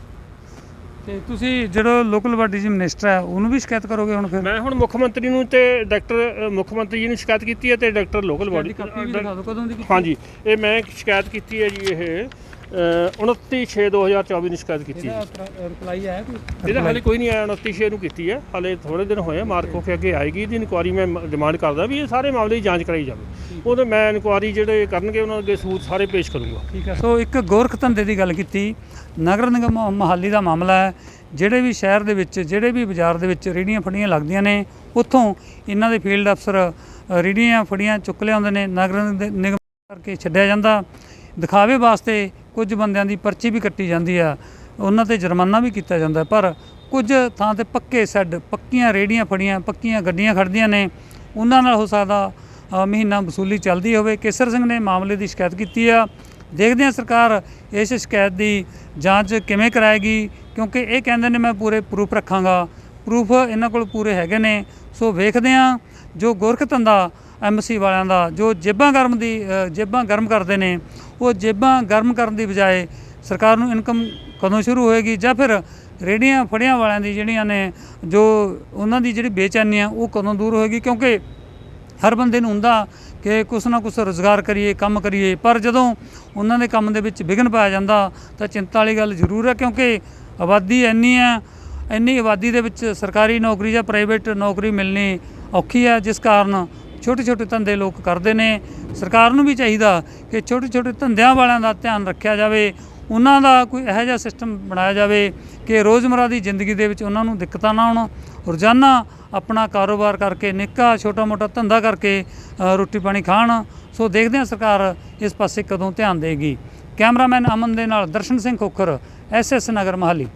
ਤੇ ਤੁਸੀਂ ਜਿਹੜਾ ਲੋਕਲ ਬਾਡੀ ਜੀ ਮਿਨਿਸਟਰ ਹੈ ਉਹਨੂੰ ਵੀ ਸ਼ਿਕਾਇਤ ਕਰੋਗੇ ਹੁਣ ਫਿਰ? ਮੈਂ ਹੁਣ ਮੁੱਖ ਮੰਤਰੀ ਨੂੰ ਤੇ ਡਾਕਟਰ ਮੁੱਖ ਮੰਤਰੀ ਜੀ ਨੂੰ ਸ਼ਿਕਾਇਤ ਕੀਤੀ ਹੈ ਤੇ ਡਾਕਟਰ ਲੋਕਲ ਬਾਡੀ ਕਾਪੀ ਵੀ ਦਿਖਾ ਦਿਓ ਕਦੋਂ ਦੀ ਕੀਤੀ? ਹਾਂਜੀ ਇਹ ਮੈਂ ਸ਼ਿਕਾਇਤ ਕੀਤੀ ਹੈ ਜੀ ਇਹ। 29/6/2024 ਨੂੰ ਸ਼ਿਕਾਇਤ ਕੀਤੀ ਹੈ ਰਿਪਲਾਈ ਆਇਆ ਕੋਈ? ਇਹਦਾ ਹਾਲੇ ਕੋਈ ਨਹੀਂ ਆਇਆ 29/6 ਨੂੰ ਕੀਤੀ ਹੈ ਹਾਲੇ ਥੋੜੇ ਦਿਨ ਹੋਏ ਮਾਰਕ ਹੋ ਕੇ ਅੱਗੇ ਆਏਗੀ ਇਹਦੀ ਇਨਕੁਆਰੀ ਮੈਂ ਡਿਮਾਂਡ ਕਰਦਾ ਵੀ ਇਹ ਸਾਰੇ ਮਾਮਲੇ ਦੀ ਜਾਂਚ ਕਰਾਈ ਜਾਵੇ। ਉਹਦੇ ਮੈਂ ਇਨਕੁਆਰੀ ਜਿਹੜੇ ਕਰਨਗੇ ਉਹਨਾਂ ਅੱਗੇ ਸਬੂਤ ਸਾਰੇ ਪੇਸ਼ ਕਰੂੰਗਾ। ਠੀਕ ਹੈ। ਸੋ ਇੱਕ ਗੋਰਖ ਧੰਦੇ ਦੀ ਗੱਲ ਕੀਤੀ। ਨਗਰ ਨਿਗਮ ਮੁਹਾਲੀ ਦਾ ਮਾਮਲਾ ਹੈ। ਜਿਹੜੇ ਵੀ ਸ਼ਹਿਰ ਦੇ ਵਿੱਚ ਜਿਹੜੇ ਵੀ ਬਾਜ਼ਾਰ ਦੇ ਵਿੱਚ ਰੇੜੀਆਂ ਫੜੀਆਂ ਲੱਗਦੀਆਂ ਨੇ ਉੱਥੋਂ ਇਹਨਾਂ ਦੇ ਫੀਲਡ ਅਫਸਰ ਰੇੜੀਆਂ ਫੜੀਆਂ ਚੁੱਕ ਲਿਆਉਂਦੇ ਨੇ। ਨਗਰ ਨਿਗਮ ਕਰਕੇ ਛੱਡਿਆ ਜਾਂਦਾ। ਦਿਖਾਵੇ ਵਾਸਤੇ ਕੁਝ ਬੰਦਿਆਂ ਦੀ ਪਰਚੀ ਵੀ ਕੱਟੀ ਜਾਂਦੀ ਆ, ਉਹਨਾਂ ਤੇ ਜੁਰਮਾਨਾ ਵੀ ਕੀਤਾ ਜਾਂਦਾ, ਪਰ ਕੁਝ ਥਾਂ ਤੇ ਪੱਕੇ ਸੈੱਡ, ਪੱਕੀਆਂ ਰੇੜੀਆਂ ਫੜੀਆਂ, ਪੱਕੀਆਂ ਗੱਡੀਆਂ ਖੜਦੀਆਂ ਨੇ, ਉਹਨਾਂ ਨਾਲ ਹੋ ਸਕਦਾ ਮਹੀਨਾ ਵਸੂਲੀ ਚੱਲਦੀ ਹੋਵੇ। ਕੇਸਰ ਸਿੰਘ ਨੇ ਮਾਮਲੇ ਦੀ ਸ਼ਿਕਾਇਤ ਕੀਤੀ ਆ। ਦੇਖਦੇ ਹਾਂ ਸਰਕਾਰ ਇਸ ਸ਼ਿਕਾਇਤ ਦੀ ਜਾਂਚ ਕਿਵੇਂ ਕਰਾਏਗੀ, ਕਿਉਂਕਿ ਇਹ ਕਹਿੰਦੇ ਨੇ ਮੈਂ ਪੂਰੇ ਪ੍ਰੂਫ ਰੱਖਾਂਗਾ। ਪ੍ਰੂਫ ਇਹਨਾਂ ਕੋਲ ਪੂਰੇ ਹੈਗੇ ਨੇ। ਸੋ ਵੇਖਦੇ ਹਾਂ ਜੋ ਗੋਰਖ ਧੰਦਾ ਐਮਸੀ ਵਾਲਿਆਂ ਦਾ, ਜੋ ਜੇਬਾਂ ਗਰਮ ਦੀ ਜੇਬਾਂ ਗਰਮ ਕਰਦੇ ਨੇ ਉਹ ਜੇਬਾਂ ਗਰਮ ਕਰਨ ਦੀ ਬਜਾਏ ਸਰਕਾਰ ਨੂੰ ਇਨਕਮ ਕਦੋਂ ਸ਼ੁਰੂ ਹੋਏਗੀ ਜਾਂ ਫਿਰ ਰੇੜੀਆਂ ਫੜਿਆਂ ਵਾਲਿਆਂ ਦੀ ਜਿਹੜੀਆਂ ਨੇ, ਜੋ ਉਹਨਾਂ ਦੀ ਜਿਹੜੀ ਬੇਚੈਨੀ ਆ, ਉਹ ਕਦੋਂ ਦੂਰ ਹੋਏਗੀ? ਕਿਉਂਕਿ ਹਰ ਬੰਦੇ ਨੂੰ ਹੁੰਦਾ ਕਿ ਕੁਛ ਨਾ ਕੁਛ ਰੋਜ਼ਗਾਰ ਕਰੀਏ, ਕੰਮ ਕਰੀਏ, ਪਰ ਜਦੋਂ ਉਹਨਾਂ ਦੇ ਕੰਮ ਦੇ ਵਿੱਚ ਵਿਘਨ ਪਾਇਆ ਜਾਂਦਾ, ਤਾਂ ਚਿੰਤਾ ਵਾਲੀ ਗੱਲ ਜ਼ਰੂਰ ਹੈ ਕਿਉਂਕਿ ਆਬਾਦੀ ਇੰਨੀ ਹੈ ਇੰਨੀ ਆਬਾਦੀ ਦੇ ਵਿੱਚ ਸਰਕਾਰੀ ਨੌਕਰੀ ਜਾਂ ਪ੍ਰਾਈਵੇਟ ਨੌਕਰੀ ਮਿਲਣੀ ਔਖੀ ਹੈ ਜਿਸ ਕਾਰਨ ਛੋਟੇ ਛੋਟੇ ਧੰਦੇ ਲੋਕ ਕਰਦੇ ਨੇ। ਸਰਕਾਰ ਨੂੰ ਵੀ ਚਾਹੀਦਾ ਕਿ ਛੋਟੇ ਛੋਟੇ ਧੰਦਿਆਂ ਵਾਲਿਆਂ ਦਾ ਧਿਆਨ ਰੱਖਿਆ ਜਾਵੇ। ਉਹਨਾਂ ਦਾ ਕੋਈ ਇਹੋ ਜਿਹਾ ਸਿਸਟਮ ਬਣਾਇਆ ਜਾਵੇ ਕਿ ਰੋਜ਼ਮਰਾ ਦੀ ਜ਼ਿੰਦਗੀ ਦੇ ਵਿੱਚ ਉਹਨਾਂ ਨੂੰ ਦਿੱਕਤਾਂ ਨਾ ਆਉਣ। ਰੋਜ਼ਾਨਾ ਆਪਣਾ ਕਾਰੋਬਾਰ ਕਰਕੇ, ਨਿੱਕਾ ਛੋਟਾ ਮੋਟਾ ਧੰਦਾ ਕਰਕੇ ਰੋਟੀ ਪਾਣੀ ਖਾਣ। ਸੋ ਦੇਖਦੇ ਹਾਂ ਸਰਕਾਰ ਇਸ ਪਾਸੇ ਕਦੋਂ ਧਿਆਨ ਦੇਗੀ ਕੈਮਰਾਮੈਨ ਅਮਨ ਦੇ ਨਾਲ ਦਰਸ਼ਨ ਸਿੰਘ ਖੋਖਰ ਐਸਐਸ ਨਗਰ ਮਹਾਲੀ।